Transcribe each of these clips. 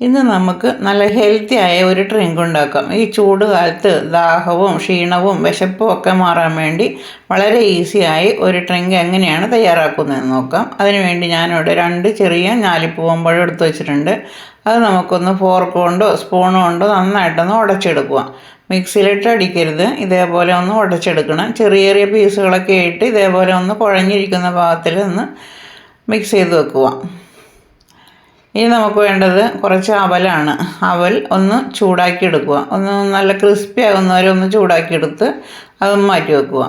ഇന്ന് നമുക്ക് നല്ല ഹെൽത്തി ആയ ഒരു ഡ്രിങ്ക് ഉണ്ടാക്കാം. ഈ ചൂട് കാലത്ത് ദാഹവും ക്ഷീണവും വിശപ്പും ഒക്കെ മാറാൻ വേണ്ടി വളരെ ഈസിയായി ഒരു ഡ്രിങ്ക് എങ്ങനെയാണ് തയ്യാറാക്കുന്നതെന്ന് നോക്കാം. അതിനുവേണ്ടി ഞാനിവിടെ രണ്ട് ചെറിയ ഞാലിപ്പൂവമ്പഴം എടുത്ത് വെച്ചിട്ടുണ്ട്. അത് നമുക്കൊന്ന് ഫോർക്ക് കൊണ്ടോ സ്പൂണോ കൊണ്ടോ നന്നായിട്ടൊന്ന് ഉടച്ചെടുക്കുക. മിക്സിയിലിട്ട് അടിക്കരുത്. ഇതേപോലെ ഒന്ന് ഉടച്ചെടുക്കണം. ചെറിയ ചെറിയ പീസുകളൊക്കെ ഇട്ട് ഇതേപോലെ ഒന്ന് കുഴഞ്ഞിരിക്കുന്ന ഭാഗത്തിൽ ഒന്ന് മിക്സ് ചെയ്ത് വെക്കുക. ഇനി നമുക്ക് വേണ്ടത് കുറച്ച് അവലാണ്. അവൽ ഒന്ന് ചൂടാക്കി എടുക്കുക ഒന്ന് നല്ല ക്രിസ്പി ആകുന്നവരെ ഒന്ന് ചൂടാക്കി എടുത്ത് അത് മാറ്റി വെക്കുക.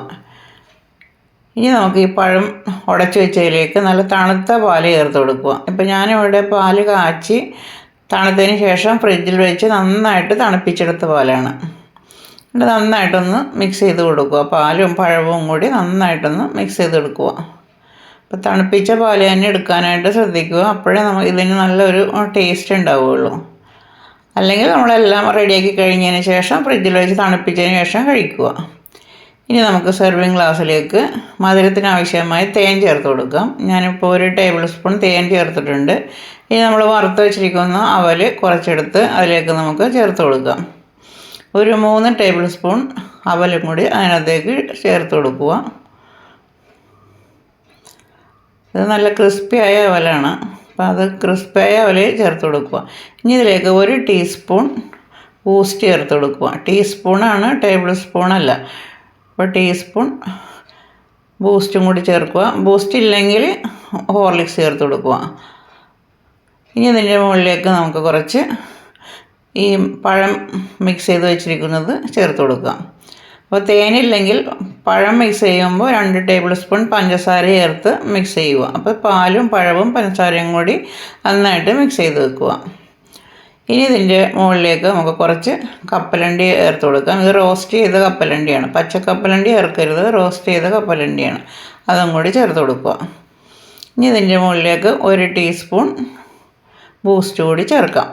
ഇനി നമുക്ക് ഈ പഴം ഉടച്ച് വെച്ചതിലേക്ക് നല്ല തണുത്ത പാൽ ചേർത്ത് കൊടുക്കുക. ഇപ്പം ഞാനിവിടെ പാൽ കാച്ചി തണുത്തതിന് ശേഷം ഫ്രിഡ്ജിൽ വെച്ച് നന്നായിട്ട് തണുപ്പിച്ചെടുത്ത പാലാണ്. നന്നായിട്ടൊന്ന് മിക്സ് ചെയ്ത് കൊടുക്കുക. പാലും പഴവും കൂടി നന്നായിട്ടൊന്ന് മിക്സ് ചെയ്ത് കൊടുക്കുക. അപ്പോൾ തണുപ്പിച്ച പാൽ തന്നെ എടുക്കാനായിട്ട് ശ്രദ്ധിക്കുക. അപ്പോഴേ നമുക്ക് ഇതിന് നല്ലൊരു ടേസ്റ്റ് ഉണ്ടാവുകയുള്ളൂ അല്ലെങ്കിൽ നമ്മളെല്ലാം റെഡിയാക്കി കഴിഞ്ഞതിന് ശേഷം ഫ്രിഡ്ജിൽ വെച്ച് തണുപ്പിച്ചതിന് ശേഷം കഴിക്കുക. ഇനി നമുക്ക് സെർവിങ് ഗ്ലാസ്സിലേക്ക് മധുരത്തിന് ആവശ്യമായ തേൻ ചേർത്ത് കൊടുക്കാം. ഞാനിപ്പോൾ ഒരു ടേബിൾ സ്പൂൺ തേൻ ചേർത്തിട്ടുണ്ട്. ഇനി നമ്മൾ വറുത്ത് വെച്ചിരിക്കുന്ന അവൽ കുറച്ചെടുത്ത് അതിലേക്ക് നമുക്ക് ചേർത്ത് കൊടുക്കാം. ഒരു മൂന്ന് ടേബിൾ സ്പൂൺ അവലും കൂടി അതിനകത്തേക്ക് ചേർത്ത് കൊടുക്കുക. ഇത് നല്ല ക്രിസ്പിയായ അവലാണ് അപ്പോൾ അത് ക്രിസ്പിയായ അവൽ ചേർത്ത് കൊടുക്കുക. ഇനി ഇതിലേക്ക് ഒരു ടീസ്പൂൺ ബൂസ്റ്റ് ചേർത്ത് കൊടുക്കുക. ടീസ്പൂണാണ് ടേബിൾ സ്പൂണല്ല അപ്പോൾ ടീസ്പൂൺ ബൂസ്റ്റും കൂടി ചേർക്കുക. ബൂസ്റ്റ് ഇല്ലെങ്കിൽ ഹോർലിക്സ് ചേർത്ത് കൊടുക്കുക. ഇനി ഇതിന്റെ മുകളിലേക്ക് നമുക്ക് കുറച്ച് ഈ പഴം മിക്സ് ചെയ്ത് വെച്ചിരിക്കുന്നത് ചേർത്ത് കൊടുക്കാം അപ്പോൾ തേനില്ലെങ്കിൽ പഴം മിക്സ് ചെയ്യുമ്പോൾ രണ്ട് ടേബിൾ സ്പൂൺ പഞ്ചസാര ചേർത്ത് മിക്സ് ചെയ്യുക. അപ്പോൾ പാലും പഴവും പഞ്ചസാരയും കൂടി നന്നായിട്ട് മിക്സ് ചെയ്ത് വെക്കുക. ഇനി ഇതിന്റെ മുകളിലേക്ക് നമുക്ക് കുറച്ച് കപ്പലണ്ടി ചേർത്ത് കൊടുക്കാം. ഇത് റോസ്റ്റ് ചെയ്ത കപ്പലണ്ടിയാണ്. പച്ച കപ്പലണ്ടി ചേർക്കരുത്. റോസ്റ്റ് ചെയ്ത കപ്പലണ്ടിയാണ്. അതും കൂടി ചേർത്ത് കൊടുക്കുക. ഇനി ഇതിന്റെ മുകളിലേക്ക് ഒരു ടീസ്പൂൺ ബൂസ്റ്റ് കൂടി ചേർക്കാം.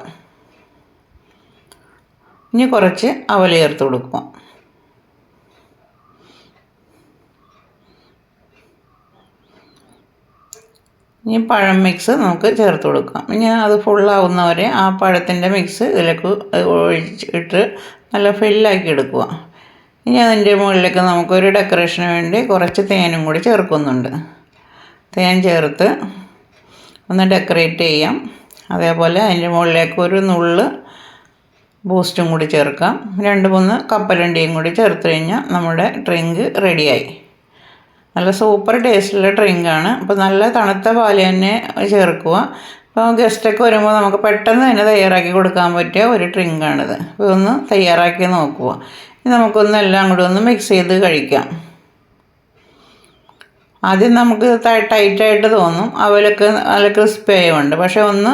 ഇനി കുറച്ച് അവൽ ചേർത്ത് കൊടുക്കുക. ഇനി പഴം മിക്സ് നമുക്ക് ചേർത്ത് കൊടുക്കാം. ഇനി അത് ഫുള്ളാവുന്നവരെ ആ പഴത്തിന്റെ മിക്സ് ഇതിലേക്ക് ഒഴിച്ചിട്ട് നല്ല ഫില്ലാക്കി എടുക്കുക. ഇനി അതിന്റെ മുകളിലേക്ക് നമുക്കൊരു ഡെക്കറേഷന് വേണ്ടി കുറച്ച് തേനും കൂടി ചേർക്കുന്നുണ്ട്. തേൻ ചേർത്ത് ഒന്ന് ഡെക്കറേറ്റ് ചെയ്യാം. അതേപോലെ അതിന്റെ മുകളിലേക്ക് ഒരു നുള്ള് ബൂസ്റ്റും കൂടി ചേർക്കാം. രണ്ട് മൂന്ന് കപ്പലണ്ടിയും കൂടി ചേർത്ത് കഴിഞ്ഞാൽ നമ്മുടെ ഡ്രിങ്ക് റെഡിയായി നല്ല സൂപ്പർ ടേസ്റ്റുള്ള ഡ്രിങ്കാണ്. അപ്പോൾ നല്ല തണുത്ത പാൽ തന്നെ ചേർക്കുക. അപ്പോൾ ഗസ്റ്റൊക്കെ വരുമ്പോൾ നമുക്ക് പെട്ടെന്ന് തന്നെ തയ്യാറാക്കി കൊടുക്കാൻ പറ്റിയ ഒരു ഡ്രിങ്കാണിത്. അപ്പോൾ ഒന്ന് തയ്യാറാക്കി നോക്കുക. നമുക്കൊന്ന് എല്ലാം കൂടി ഒന്ന് മിക്സ് ചെയ്ത് കഴിക്കാം. ആദ്യം നമുക്ക് ടൈറ്റായിട്ട് തോന്നും. അവലൊക്കെ നല്ല ക്രിസ്പി ആയതുകൊണ്ട്. പക്ഷേ ഒന്ന്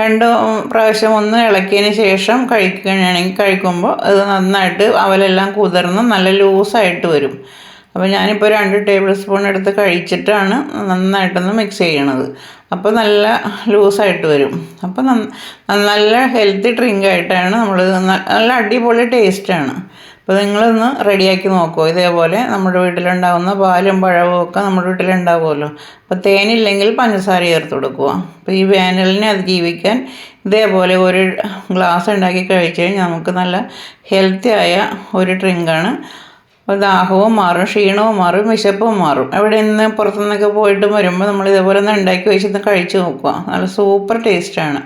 രണ്ട് പ്രാവശ്യം ഒന്ന് ഇളക്കിയതിന് ശേഷം കഴിക്കുകയാണെങ്കിൽ കഴിക്കുമ്പോൾ അത് നന്നായിട്ട് അവലെല്ലാം കുതിർന്ന് നല്ല ലൂസായിട്ട് വരും. അപ്പോൾ ഞാനിപ്പോൾ രണ്ട് ടേബിൾ സ്പൂൺ എടുത്ത് കഴിച്ചിട്ടാണ് നന്നായിട്ടൊന്ന് മിക്സ് ചെയ്യണത്. അപ്പോൾ നല്ല ലൂസായിട്ട് വരും. അപ്പോൾ നല്ല ഹെൽത്തി ഡ്രിങ്ക് ആയിട്ടാണ് നമ്മൾ നല്ല അടിപൊളി ടേസ്റ്റാണ് അപ്പോൾ നിങ്ങളൊന്ന് റെഡിയാക്കി നോക്കുമോ ഇതേപോലെ നമ്മുടെ വീട്ടിലുണ്ടാകുന്ന പാലും പഴവും ഒക്കെ നമ്മുടെ വീട്ടിലുണ്ടാവുമല്ലോ. അപ്പോൾ തേനില്ലെങ്കിൽ പഞ്ചസാര ചേർത്ത് കൊടുക്കുക. അപ്പോൾ ഈ വേനലിനെ അതിജീവിക്കാൻ ഇതേപോലെ ഒരു ഗ്ലാസ് ഉണ്ടാക്കി കഴിച്ച് കഴിഞ്ഞാൽ നമുക്ക് നല്ല ഹെൽത്തി ആയ ഒരു ഡ്രിങ്കാണ് ദാഹവും മാറും ക്ഷീണവും മാറും വിശപ്പും മാറും. എവിടെ നിന്ന് പുറത്തുനിന്നൊക്കെ പോയിട്ട് വരുമ്പോൾ നമ്മൾ ഇതേപോലെ ഒന്ന് ഉണ്ടാക്കി വെച്ച് കഴിച്ച് നോക്കുക. നല്ല സൂപ്പർ ടേസ്റ്റാണ്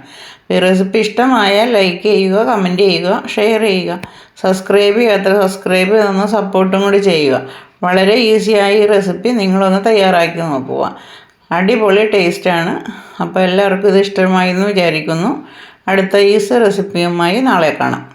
ഈ റെസിപ്പി ഇഷ്ടമായാൽ ലൈക്ക് ചെയ്യുക കമന്റ് ചെയ്യുക ഷെയർ ചെയ്യുക. സബ്സ്ക്രൈബ് ചെയ്യാത്ത സബ്സ്ക്രൈബ് ചെയ്തൊന്ന് സപ്പോർട്ടും കൂടി ചെയ്യുക. വളരെ ഈസിയായി ഈ റെസിപ്പി നിങ്ങളൊന്ന് തയ്യാറാക്കി നോക്കുക. അടിപൊളി ടേസ്റ്റാണ് അപ്പോൾ എല്ലാവർക്കും ഇത് ഇഷ്ടമായി എന്ന് വിചാരിക്കുന്നു. അടുത്ത ഈസി റെസിപ്പിയുമായി നാളെ കാണാം.